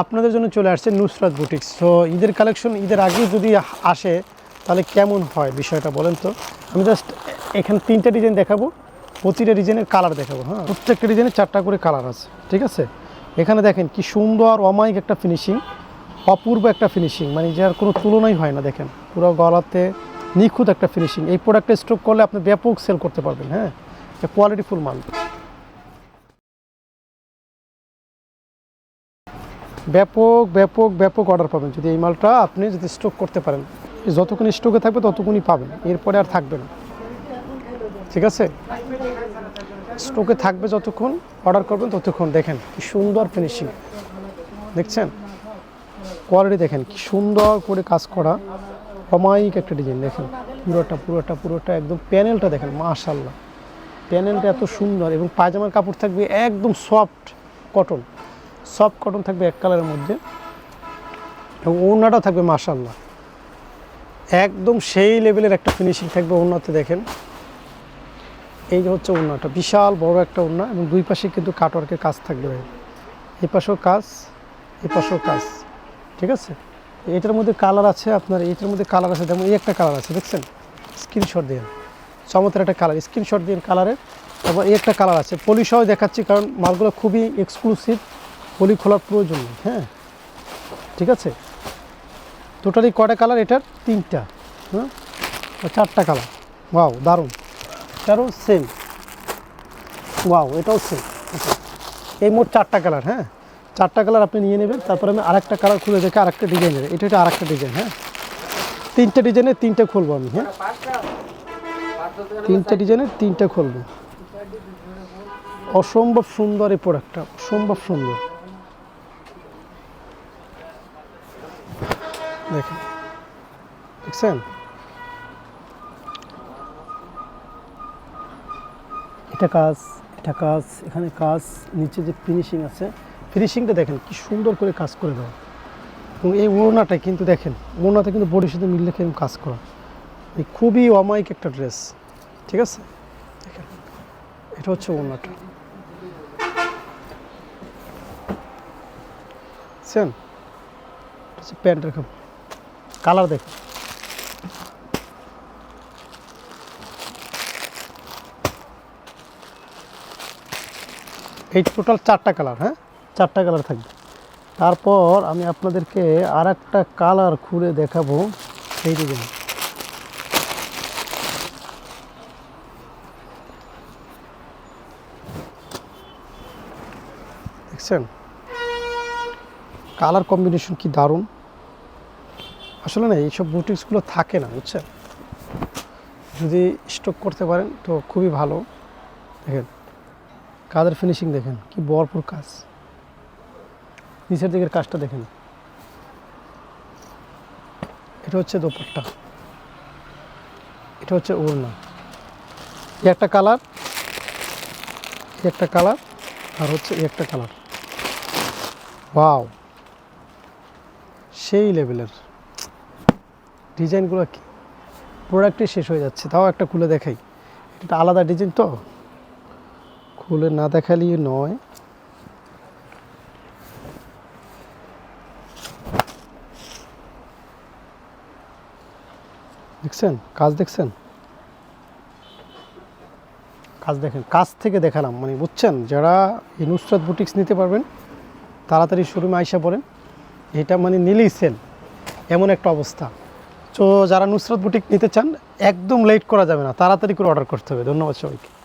আপনাদের জন্য চলে আসছে নুসরাত বুটিক্স তো ঈদের কালেকশন ঈদের আগে যদি আসে, তাহলে কেমন হয় বিষয়টা বলেন তো? আমি জাস্ট এখানে তিনটা ডিজাইন দেখাবো, প্রতিটা ডিজাইনের কালার দেখাবো হ্যাঁ? প্রত্যেকটা ডিজাইনের চারটা করে কালার আছে, ঠিক আছে? এখানে দেখেন কি সুন্দর, অমায়িক একটা ফিনিশিং অপূর্ব একটা ফিনিশিং মানে যার কোনো তুলনাই হয় না, দেখেন। পুরো গলাতে নিখুঁত একটা ফিনিশিং এই প্রোডাক্টটা স্টক করলে আপনি ব্যাপক সেল করতে পারবেন হ্যাঁ? কোয়ালিটিফুল মাল। ব্যাপক ব্যাপক ব্যাপক অর্ডার পাবেন। যদি এই মালটা আপনি যদি স্টক করতে পারেন যতক্ষণ স্টকে থাকবে ততক্ষণই পাবেন। এরপরে আর থাকবে না। ঠিক আছে? স্টকে থাকবে যতক্ষণ অর্ডার করবেন ততক্ষণ। দেখেন, কি সুন্দর ফিনিশিং দেখছেন? কোয়ালিটি দেখেন, কি সুন্দর করে কাজ করা। অমায়িক একটা ডিজাইন দেখেন, পুরোটা পুরোটা পুরোটা একদম প্যানেলটা দেখেন মাশাল্লাহ প্যানেলটা এত সুন্দর এবং পায়জামার কাপড় থাকবে একদম সফট কটন সফট কটন থাকবে এক কালারের মধ্যে এবং ওড়নাটাও থাকবে মাশাল্লাহ একদম সেই লেভেলের একটা ফিনিশিং থাকবে ওড়নাতে দেখেন। এই যে হচ্ছে ওড়নাটা, বিশাল বড় একটা ওড়না এবং দুই পাশে কিন্তু কাটওয়ার্কের কাজ থাকবে এই পাশেও কাজ এই পাশেও কাজ, ঠিক আছে? এটার মধ্যে কালার আছে আপনার, এটার মধ্যে কালার আছে, যেমন এই একটা কালার আছে, দেখছেন? স্ক্রিনশট দিয়ে। চমৎকার একটা কালার স্ক্রিনশট দিয়ে কালারের তারপর এই একটা কালার আছে। পলি সহ দেখাচ্ছি কারণ মালগুলো খুবই এক্সক্লুসিভ পলি খোলার প্রয়োজন নেই হ্যাঁ? ঠিক আছে? টোটালি কটা কালার এটার তিনটা হ্যাঁ? চারটা কালার ওয়াও দারুণ। এটারও সেম ওয়াও এটাও সেম এই মোট চারটা কালার হ্যাঁ? চারটা কালার আপনি নিয়ে নেবেন, তারপরে আমি আরেকটা কালার খুলে দেখে আরেকটা ডিজাইনের এটা এটা আরেকটা ডিজাইন হ্যাঁ? তিনটে ডিজাইনের তিনটে খুলবো আমি হ্যাঁ? তিনটে ডিজাইনের তিনটে খুলবো। অসম্ভব সুন্দর এই প্রোডাক্টটা অসম্ভব সুন্দর। দেখেন। দেখছেন? এটা কাজ এটা কাজ, এখানে কাজ, নিচে যে ফিনিশিং আছে ফিনিশিংটা দেখেন, কি সুন্দর করে কাজ করে দেওয়া। এবং এই ওড়নাটা কিন্তু দেখেন ওড়নাটা কিন্তু বডির সাথে মিল রেখে কাজ করা। এই খুবই অমায়িক একটা ড্রেস, ঠিক আছে? দেখেন, এটা হচ্ছে ওড়নাটা। বুঝছেন প্যান্টের কাপড়। কালার দেখ। এই টোটাল চারটা কালার হ্যাঁ? চারটা কালার থাকবে। তারপর আমি আপনাদেরকে আর একটা কালার খুলে দেখাবো। সেই ডিজাইন দেখছেন? কালার কম্বিনেশন কি দারুণ। আসলে না, এইসব বুটিক্সগুলো থাকে না, বুঝছেন? যদি স্টক করতে পারেন তো খুবই ভালো। দেখেন কাজের ফিনিশিং দেখেন, কি ভরপুর কাজ। নিচের দিকের কাজটা দেখেন। এটা হচ্ছে দোপাট্টা। এটা হচ্ছে ওড়না। একটা কালার একটা কালার, আর হচ্ছে একটা কালার। ওয়াও! সেই লেভেলের ডিজাইনগুলো কি? প্রোডাক্টই শেষ হয়ে যাচ্ছে, তাও একটা খুলে দেখাই। এটা আলাদা ডিজাইন তো? খুলে না দেখালেই নয়। দেখছেন? কাজ দেখছেন? কাজ দেখেন, কাজ থেকে দেখালাম। মানে বুঝছেন? যারা এই নুসরাত বুটিক্স নিতে পারবেন, তাড়াতাড়ি শোরুমে আইসা পড়েন। এটা মানে নিলেই সেল। এমন একটা অবস্থা। তো যারা নুসরাত বুটিক নিতে চান, একদম লেট করা যাবে না। তাড়াতাড়ি করে অর্ডার করতে হবে। ধন্যবাদ সবাইকে।